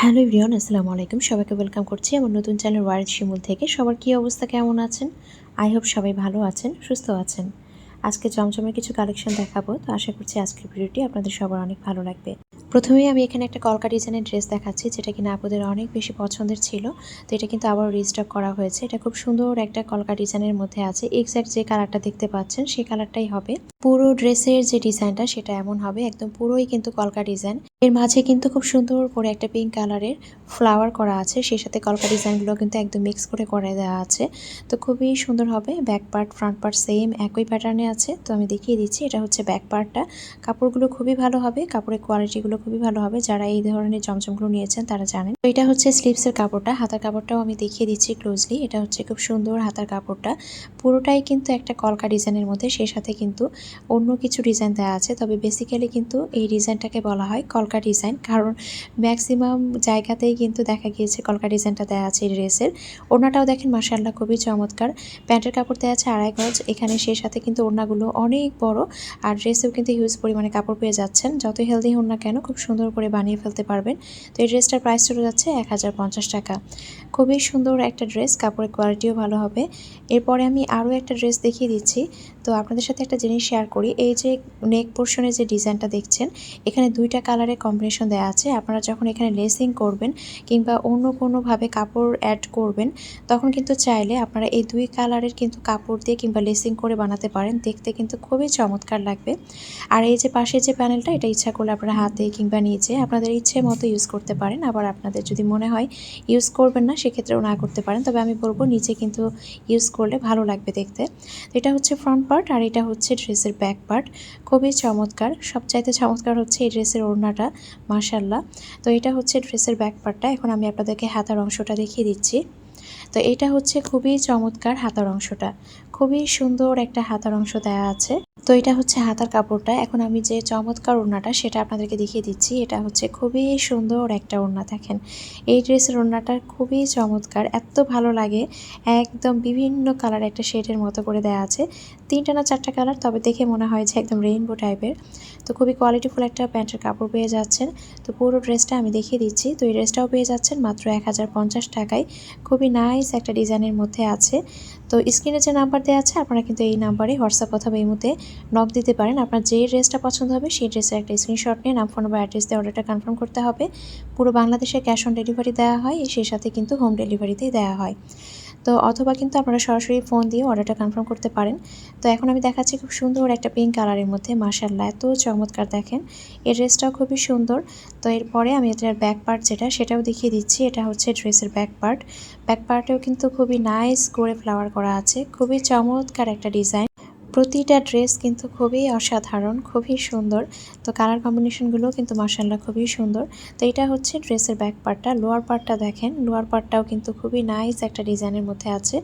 Hello everyone আসসালামু আলাইকুম। সবাইকে ওয়েলকাম করছি আমার নতুন চ্যানেল ওয়ারিদ শিমুল থেকে। সবার কী অবস্থা, কেমন আছেন? আই হোপ সবাই ভালো আছেন, সুস্থ আছেন। আজকে জমজমের কিছু কালেকশন দেখাবো, তো আশা করছি আজকের ভিডিওটি আপনাদের সবার অনেক ভালো লাগবে। প্রথমেই আমি এখানে একটা কলকা ডিজাইনের ড্রেস দেখাচ্ছি, যেটা কিনা আপুদের অনেক বেশি পছন্দের ছিল, তো এটা কিন্তু আবার রিস্টক করা হয়েছে। এটা খুব সুন্দর একটা কলকা ডিজাইনের মধ্যে আছে। এক্স্যাক্ট যে কালারটা দেখতে পাচ্ছেন সেই কালারটাই হবে। পুরো ড্রেসের যে ডিজাইনটা, সেটা এমন হবে, একদম পুরোই কিন্তু কলকা ডিজাইন। এর মাঝে কিন্তু খুব সুন্দর করে একটা পিঙ্ক কালারের ফ্লাওয়ার করা আছে। সেই সাথে কলকা ডিজাইনগুলো কিন্তু একদম মিক্স করে করে দেওয়া আছে। তো খুবই সুন্দর হবে। Back part front part same একই প্যাটার্নে আছে। তো আমি দেখিয়ে দিচ্ছি, এটা হচ্ছে ব্যাক পার্টটা কাপড়গুলো খুবই ভালো হবে, কাপড়ের কোয়ালিটিগুলো খুবই ভালো হবে। যারা এই ধরনের জমজমগুলো নিয়েছেন, তারা জানেন। তো এটা হচ্ছে স্লিপসের কাপড়টা। হাতার কাপড়টাও আমি দেখিয়ে দিচ্ছি ক্লোজলি এটা হচ্ছে খুব সুন্দর হাতার কাপড়টা। পুরোটাই কিন্তু একটা কলকা ডিজাইনের মধ্যে। সেই সাথে কিন্তু অন্য কিছু ডিজাইন দেওয়া আছে। তবে বেসিক্যালি কিন্তু এই ডিজাইনটাকে বলা হয় কলকা ডিজাইন, কারণ ম্যাক্সিমাম জায়গাতেই কিন্তু দেখা গিয়েছে কলকা ডিজাইনটা দেওয়া আছে ড্রেসের। ওড়নাটাও দেখেন মার্শাল্লাহ খুবই চমৎকার। প্যান্টের কাপড় দেওয়া আছে আড়াই গজ, এখানে সেই সাথে কিন্তু ওড়নাগুলো অনেক বড়, আর ড্রেসেও কিন্তু হিউজ পরিমাণে কাপড় পেয়ে যাচ্ছেন। যত হেলদি হন না কেন, খুব সুন্দর করে বানিয়ে ফেলতে পারবেন। তো এই ড্রেসটার প্রাইস চলে যাচ্ছে এক হাজার পঞ্চাশ টাকা। খুবই সুন্দর একটা ড্রেস, কাপড়ের কোয়ালিটিও ভালো হবে। এরপরে আমি আরও একটা ড্রেস দেখিয়ে দিচ্ছি। তো আপনাদের সাথে একটা জিনিস শেয়ার করি। এই যে নেক পোর্শনের যে ডিজাইনটা দেখছেন, এখানে দুইটা কালারের কম্বিনেশন দেওয়া আছে, আপনারা যখন এখানে লেসিং করবেন কিংবা অন্য কোনোভাবে কাপড় অ্যাড করবেন, তখন কিন্তু চাইলে আপনারা এই দুই কালারের কিন্তু কাপড় দিয়ে কিংবা লেসিং করে বানাতে পারেন। দেখতে কিন্তু খুবই চমৎকার লাগবে। আর এই যে পাশে যে প্যানেলটা এটা ইচ্ছা করলে আপনারা হাতে কিংবা নিচে আপনাদের ইচ্ছে মতো ইউজ করতে পারেন। আবার আপনাদের যদি মনে হয় ইউজ করবেন না, সেক্ষেত্রেও না করতে পারেন। তবে আমি বলব নিচে কিন্তু ইউজ করলে ভালো লাগবে দেখতে। এটা হচ্ছে ফ্রন্ট পার্ট আর এটা হচ্ছে ড্রেসের ব্যাক পার্ট খুবই চমৎকার। সবচাইতে চমৎকার হচ্ছে এই ড্রেসের ওড়নাটা। মাশাল্লাহ তো এটা হচ্ছে ড্রেসের ব্যাক পার্টটা এখন আমি আপনাদেরকে হাতার অংশটা দেখিয়ে দিচ্ছি। তো এটা হচ্ছে খুবই চমৎকার হাতার অংশটা। খুবই সুন্দর একটা হাতার অংশ দেওয়া আছে। তো এটা হচ্ছে হাতার কাপড়টা। এখন আমি যে চমৎকার ওড়নাটা, সেটা আপনাদেরকে দেখিয়ে দিচ্ছি। এটা হচ্ছে খুবই সুন্দর একটা ওড়না, দেখেন। এই ড্রেসের ওড়নাটা খুবই চমৎকার, এত ভালো লাগে। একদম বিভিন্ন কালার একটা শেডের মতো করে দেওয়া আছে। তিনটা না চারটা কালার, তবে দেখে মনে হয় যে একদম রেইনবো টাইপের। তো খুবই কোয়ালিটিফুল একটা প্যান্টের কাপড় পেয়ে যাচ্ছেন। তো পুরো ড্রেসটা আমি দেখিয়ে দিচ্ছি। তো এই ড্রেসটাও পেয়ে যাচ্ছেন মাত্র এক হাজার পঞ্চাশ টাকায়। খুবই নাইস একটা ডিজাইনের মধ্যে আছে। তো স্ক্রিনে যে নাম্বার দেওয়া আছে, আপনারা কিন্তু এই নাম্বারে হোয়াটসঅ্যাপ অথবা এই মুহূর্তে নক দিতে পারেন। আপনার যে ড্রেসটা পছন্দ হবে সেই ড্রেসের একটা স্ক্রিনশট নিয়ে নাম ফোন বা অ্যাড্রেস দিয়ে অর্ডারটা কনফার্ম করতে হবে। পুরো বাংলাদেশে ক্যাশ অন ডেলিভারি দেওয়া হয়, সেই সাথে কিন্তু হোম ডেলিভারিতেই দেওয়া হয়। তো অথবা কিন্তু আপনারা সরাসরি ফোন দিয়ে অর্ডারটা কনফার্ম করতে পারেন। তো এখন আমি দেখাচ্ছি খুব সুন্দর একটা পিঙ্ক কালারের মধ্যে মার্শাল্লাহ এত চমৎকার দেখেন। এই ড্রেসটাও খুবই সুন্দর। তো এরপরে আমি এটার ব্যাক পার্ট যেটা, সেটাও দেখিয়ে দিচ্ছি। এটা হচ্ছে ড্রেসের ব্যাক পার্ট ব্যাক পার্টেও কিন্তু খুবই নাইস করে ফ্লাওয়ার করা আছে। খুবই চমৎকার একটা ডিজাইন প্রতিটা ড্রেস কিন্তু খুবই অসাধারণ, খুবই সুন্দর। তো কালার কম্বিনেশনগুলো কিন্তু মার্শাল্লাহ খুবই সুন্দর। তো এটা হচ্ছে ড্রেসের ব্যাক পার্টটা। লোয়ার পার্টটা দেখেন। লোয়ার পার্টটাও কিন্তু খুবই নাইস একটা ডিজাইনের মধ্যে আছে।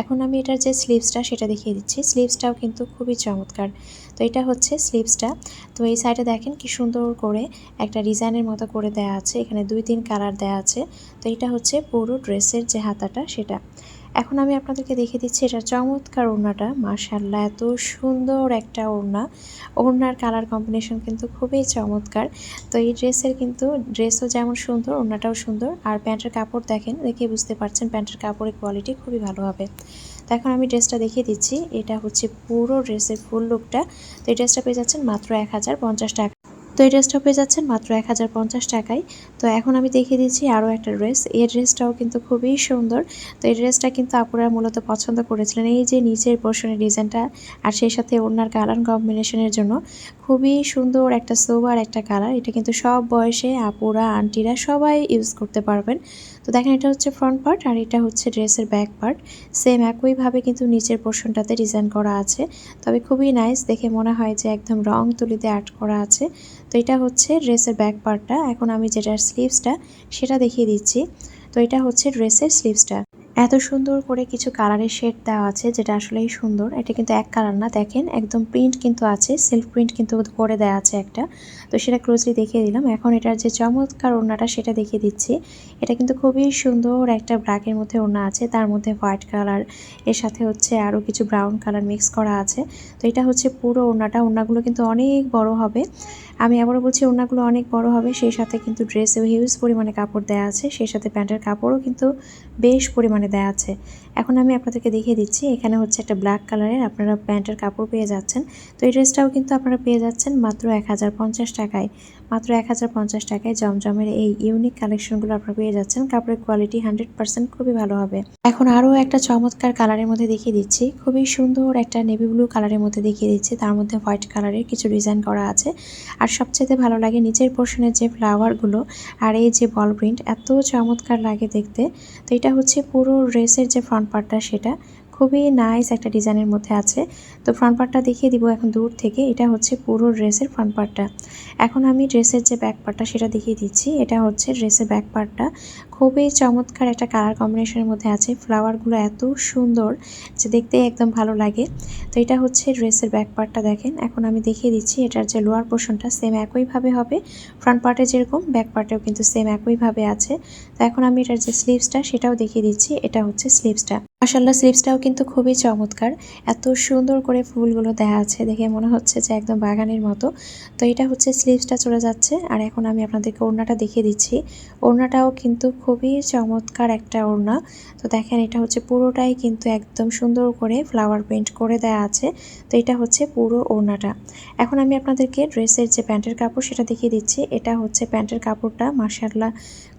এখন আমি এটার যে স্লিভসটা সেটা দেখিয়ে দিচ্ছি। স্লিভসটাও কিন্তু খুবই চমৎকার। তো এটা হচ্ছে স্লিভসটা তো এই সাইডে দেখেন কি সুন্দর করে একটা ডিজাইনের মতো করে দেয়া আছে। এখানে দুই, তিন কালার দেয়া আছে। তো এটা হচ্ছে পুরো ড্রেসের যে হাতাটা সেটা। এখন আমি আপনাদেরকে দেখে দিচ্ছি এটা চমৎকার ওড়নাটা। মার্শাল্লাহ এত সুন্দর একটা ওড়না। ওড়নার কালার কম্বিনেশন কিন্তু খুবই চমৎকার। তো এই ড্রেসের কিন্তু ড্রেসও যেমন সুন্দর, ওড়নাটাও সুন্দর। আর প্যান্টের কাপড় দেখেন, দেখে বুঝতে পারছেন প্যান্টের কাপড়ের কোয়ালিটি খুবই ভালো হবে। তো এখন আমি ড্রেসটা দেখিয়ে দিচ্ছি। এটা হচ্ছে পুরো ড্রেসের ফুল লুকটা তো এই ড্রেসটা পেয়ে যাচ্ছেন মাত্র এক হাজার পঞ্চাশ টাকা। তো এই ড্রেসটা পেয়ে যাচ্ছেন মাত্র এক হাজার পঞ্চাশ টাকায়। তো এখন আমি দেখিয়ে দিচ্ছি আরও একটা ড্রেস এই ড্রেসটাও কিন্তু খুবই সুন্দর। তো এই ড্রেসটা কিন্তু আপুরা মূলত পছন্দ করেছিলেন। এই যে নিচের পোর্শনের ডিজাইনটা আর সেই সাথে ওনার কালার কম্বিনেশনের জন্য খুবই সুন্দর একটা সোবার একটা কালার এটা কিন্তু সব বয়সে আপুরা, আন্টিরা সবাই ইউজ করতে পারবেন। তো দেখেন এটা হচ্ছে ফ্রন্ট পার্ট আর এটা হচ্ছে ড্রেসের ব্যাক পার্ট সেম একইভাবে কিন্তু নিচের পোর্শনটাতে ডিজাইন করা আছে। তবে খুবই নাইস দেখে মনে হয় যে একদম রং তুলিতে আর্ট করা আছে। তো এটা হচ্ছে ড্রেসের ব্যাক পার্টটা এখন আমি যেটার স্লিভসটা সেটা দেখিয়ে দিচ্ছি। তো এটা হচ্ছে ড্রেসের স্লিভসটা এত সুন্দর করে কিছু কালারের শেড দেওয়া আছে, যেটা আসলেই সুন্দর। এটা কিন্তু এক কালার না, দেখেন, একদম প্রিন্ট কিন্তু আছে সেলফ প্রিন্ট কিন্তু করে দেওয়া আছে একটা। তো সেটা ক্লোজলি দেখিয়ে দিলাম। এখন এটার যে চমৎকার ওড়নাটা, সেটা দেখিয়ে দিচ্ছি। এটা কিন্তু খুবই সুন্দর একটা ব্ল্যাকের মধ্যে ওড়না আছে। তার মধ্যে হোয়াইট কালার, এর সাথে হচ্ছে আরও কিছু ব্রাউন কালার মিক্স করা আছে। তো এটা হচ্ছে পুরো ওড়নাটা। ওড়নাগুলো কিন্তু অনেক বড় হবে। আমি আবারও বলছি, ওড়নাগুলো অনেক বড় হবে। সেই সাথে কিন্তু ড্রেসেও হিউজ পরিমাণে কাপড় দেওয়া আছে। সেই সাথে প্যান্টের কাপড়ও কিন্তু বেশ পরিমাণে দেওয়া আছে। এখন আমি আপনাদেরকে দেখিয়ে দিচ্ছি, এখানে হচ্ছে একটা ব্ল্যাক কালারের আপনারা প্যান্টের কাপড় পেয়ে যাচ্ছেন। তো এই ড্রেসটাও কিন্তু আপনারা পেয়ে যাচ্ছেন মাত্র এক হাজার পঞ্চাশ টাকায়। মাত্র এক হাজার পঞ্চাশ টাকায় জমজমের এই ইউনিক কালেকশনগুলো আপনারা পেয়ে যাচ্ছেন। কাপড়ের কোয়ালিটি হান্ড্রেড পার্সেন্ট খুবই ভালো হবে। এখন আরও একটা চমৎকার কালারের মধ্যে দেখিয়ে দিচ্ছি। খুবই সুন্দর একটা নেভি ব্লু কালারের মধ্যে দেখিয়ে দিচ্ছি। তার মধ্যে হোয়াইট কালারের কিছু ডিজাইন করা আছে। আর সবচেয়ে ভালো লাগে নিচের পোর্শনের যে ফ্লাওয়ারগুলো আর এই যে বল প্রিন্ট এত চমৎকার লাগে দেখতে। তো এটা হচ্ছে পুরো ড্রেসের যে ফ্রন্ট পার্টটা সেটা খুবই নাইস একটা ডিজাইনের মধ্যে আছে। তো ফ্রন্ট পার্টটা দেখিয়ে দিব এখন দূর থেকে। এটা হচ্ছে পুরো ড্রেসের ফ্রন্ট পার্টটা এখন আমি ড্রেসের যে ব্যাক পার্টটা সেটা দেখিয়ে দিচ্ছি। এটা হচ্ছে ড্রেসের ব্যাক পার্টটা খুবই চমৎকার একটা কালার কম্বিনেশনের মধ্যে আছে। ফ্লাওয়ারগুলো এত সুন্দর যে দেখতে একদম ভালো লাগে। তো এটা হচ্ছে ড্রেসের ব্যাক পার্টটা দেখেন। এখন আমি দেখিয়ে দিচ্ছি এটার যে লোয়ার পোর্শনটা সেম একইভাবে হবে। ফ্রন্ট পার্টে যেরকম ব্যাক পার্টেও কিন্তু সেম একইভাবে আছে। তো এখন আমি এটার যে স্লিভসটা সেটাও দেখিয়ে দিচ্ছি। এটা হচ্ছে স্লিভসটা মাসাল্লাহ স্লিভসটাও কিন্তু খুবই চমৎকার। এত সুন্দর করে ফুলগুলো দেওয়া আছে। দেখে মনে হচ্ছে যে একদম বাগানের মতো। তো এটা হচ্ছে স্লিভসটা চলে যাচ্ছে। আর এখন আমি আপনাদেরকে ওড়নাটা দেখিয়ে দিচ্ছি। ওড়নাটাও কিন্তু খুবই চমৎকার একটা ওড়না। তো দেখেন, এটা হচ্ছে পুরোটাই কিন্তু একদম সুন্দর করে ফ্লাওয়ার পেন্ট করে দেওয়া আছে। তো এটা হচ্ছে পুরো ওড়নাটা। এখন আমি আপনাদেরকে ড্রেসের যে প্যান্টের কাপড় সেটা দেখিয়ে দিচ্ছি। এটা হচ্ছে প্যান্টের কাপড়টা মার্শাল্লাহ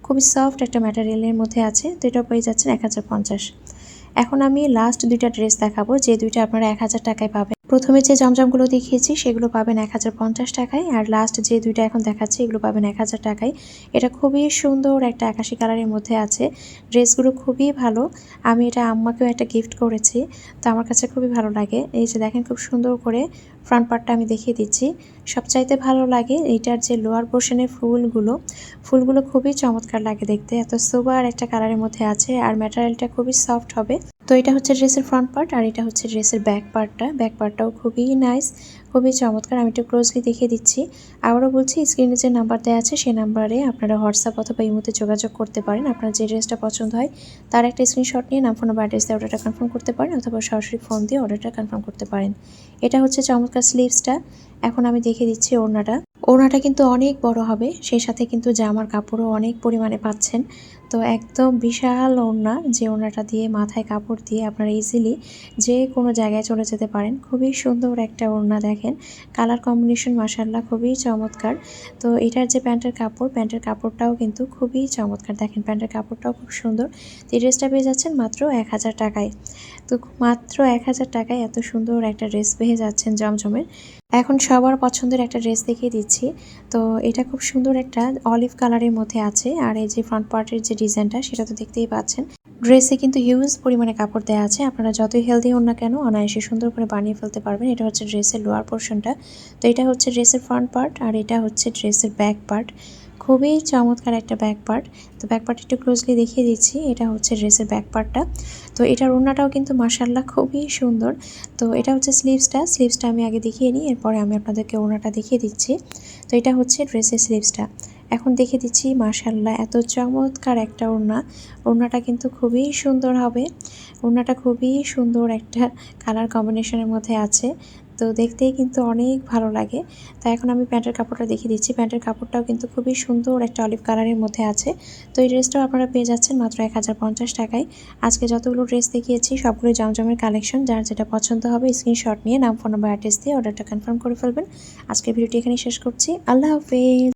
খুবই সফট একটা ম্যাটেরিয়ালের মধ্যে আছে। তো এটা পেয়ে যাচ্ছেন এক হাজার পঞ্চাশ। এখন আমি লাস্ট দুইটা ড্রেস দেখাবো। যে দুইটা আপনারা এক হাজার টাকায় পাবেন। প্রথমে যে জমজমগুলো দেখিয়েছি, সেগুলো পাবেন এক হাজার পঞ্চাশ টাকায় আর লাস্ট যে দুইটা এখন দেখাচ্ছি, এগুলো পাবেন এক হাজার টাকায়। এটা খুবই সুন্দর একটা আকাশি কালারের মধ্যে আছে। ড্রেসগুলো খুবই ভালো। আমি এটা আম্মাকেও একটা গিফট করেছি, তো আমার কাছে খুবই ভালো লাগে। এই যে দেখেন খুব সুন্দর করে ফ্রন্ট পার্টটা আমি দেখিয়ে দিচ্ছি। সবচাইতে ভালো লাগে এইটার যে লোয়ার পোর্শনের ফুলগুলো। ফুলগুলো খুবই চমৎকার লাগে দেখতে। এত সোবার একটা কালারের মধ্যে আছে আর ম্যাটেরিয়ালটা খুবই সফট হবে। তো এটা হচ্ছে ড্রেসের ফ্রন্ট পার্ট আর এটা হচ্ছে ড্রেসের ব্যাক পার্টটা ব্যাক পার্টটাও খুবই নাইস খুবই চমৎকার। আমি একটু ক্লোজলি দেখিয়ে দিচ্ছি। আবারও বলছি স্ক্রিনে যে নাম্বার দেওয়া আছে সেই নাম্বারে আপনারা হোয়াটসঅ্যাপ অথবা ইমোতে যোগাযোগ করতে পারেন। আপনার যে ড্রেসটা পছন্দ হয়, তার একটা স্ক্রিনশট নিয়ে নাম ফোন বা অ্যাড্রেস দিয়ে অর্ডারটা কনফার্ম করতে পারেন অথবা সরাসরি ফোন দিয়ে অর্ডারটা কনফার্ম করতে পারেন। এটা হচ্ছে চমৎকার স্লিভসটা এখন আমি দেখিয়ে দিচ্ছি ওড়নাটা। ওড়নাটা কিন্তু অনেক বড় হবে, সেই সাথে কিন্তু জামার কাপড়ও অনেক পরিমাণে পাচ্ছেন। তো একদম বিশাল ওড়না যে ওড়নাটা দিয়ে মাথায় কাপড় দিয়ে আপনারা ইজিলি যে কোনো জায়গায় চলে যেতে পারেন। খুবই সুন্দর একটা ওড়না দেখেন। কালার কম্বিনেশন মাসাল্লাহ খুবই চমৎকার। তো এটার যে প্যান্টের কাপড়, প্যান্টের কাপড়টাও কিন্তু খুবই চমৎকার। দেখেন প্যান্টের কাপড়টাও খুব সুন্দর। এই ড্রেসটা পেয়ে যাচ্ছেন মাত্র এক হাজার টাকায়। তো মাত্র এক হাজার টাকায় এত সুন্দর একটা ড্রেস পেয়ে যাচ্ছেন জমজমের এখন সবার পছন্দের একটা ড্রেস দেখিয়ে দিচ্ছি। তো এটা খুব সুন্দর একটা অলিভ কালারের মধ্যে আছে। আর এই যে ফ্রন্ট পার্টের যে ডিজাইনটা সেটা তো দেখতেই পাচ্ছেন। ড্রেসে কিন্তু হিউজ পরিমাণে কাপড় দেওয়া আছে। আপনারা যতই হেলদি হন না কেন, অনায়াসে সুন্দর করে বানিয়ে ফেলতে পারবেন। এটা হচ্ছে ড্রেসের লোয়ার পোর্শনটা তো এটা হচ্ছে ড্রেসের ফ্রন্ট পার্ট আর এটা হচ্ছে ড্রেসের ব্যাক পার্ট খুবই চমৎকার একটা ব্যাক পার্ট তো ব্যাক পার্ট একটু ক্লোজলি দেখিয়ে দিচ্ছি। এটা হচ্ছে ড্রেসের ব্যাক পার্টটা তো এটার ওড়নাটাও কিন্তু মার্শাল্লাহ খুবই সুন্দর। তো এটা হচ্ছে স্লিভসটা স্লিভসটা আমি আগে দেখিয়ে নিই। এরপরে আমি আপনাদেরকে ওড়নাটা দেখিয়ে দিচ্ছি। তো এটা হচ্ছে ড্রেসের স্লিভসটা এখন দেখে দিচ্ছি মার্শাল্লাহ এত চমৎকার একটা ওড়না। ওড়নাটা কিন্তু খুবই সুন্দর হবে। ওড়নাটা খুবই সুন্দর একটা কালার কম্বিনেশনের মধ্যে আছে। তো দেখতেই কিন্তু অনেক ভালো লাগে। তো এখন আমি প্যান্টের কাপড়টা দেখিয়ে দিচ্ছি। প্যান্টের কাপড়টাও কিন্তু খুবই সুন্দর একটা অলিভ কালারের মধ্যে আছে। তো এই ড্রেসটাও আপনারা পেয়ে যাচ্ছেন মাত্র এক হাজার পঞ্চাশ টাকায়। আজকে যতগুলো ড্রেস দেখিয়েছি, সবগুলো জমজমের কালেকশন যার যেটা পছন্দ হবে স্ক্রিনশট নিয়ে, নাম ফোন নাম্বার অ্যাড্রেস দিয়ে অর্ডারটা কনফার্ম করে ফেলবেন। আজকের ভিডিওটি এখানে শেষ করছি। আল্লাহ হাফেজ।